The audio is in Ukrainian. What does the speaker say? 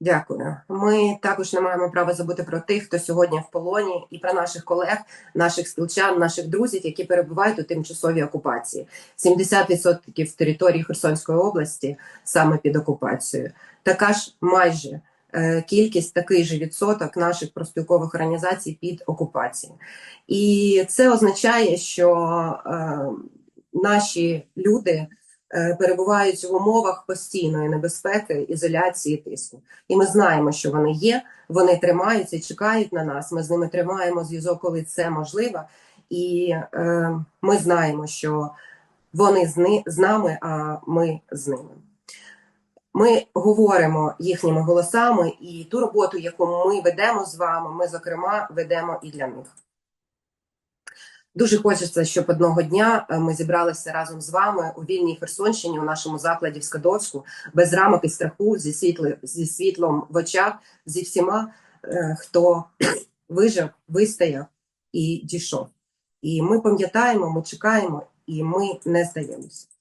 Дякую. Ми також не маємо права забути про тих, хто сьогодні в полоні, і про наших колег, наших спілчан, наших друзів, які перебувають у тимчасовій окупації. 70% території Херсонської області саме під окупацією. Така ж майже е, кількість, такий же відсоток наших профспілкових організацій під окупацією. І це означає, що е, наші люди перебувають в умовах постійної небезпеки, ізоляції, тиску. І ми знаємо, що вони є, вони тримаються чекають на нас. Ми з ними тримаємо зв'язок, коли це можливо. І е, ми знаємо, що вони з, ни- з нами, а ми з ними. Ми говоримо їхніми голосами, і ту роботу, яку ми ведемо з вами, ми, зокрема, ведемо і для них. Дуже хочеться, щоб одного дня е, ми зібралися разом з вами у вільній Херсонщині у нашому закладі в Скадовську, без рамок і страху, зі, світло, зі світлом в очах, зі всіма, е, хто вижив, вистояв і дійшов. І ми пам'ятаємо, ми чекаємо, і ми не здаємося.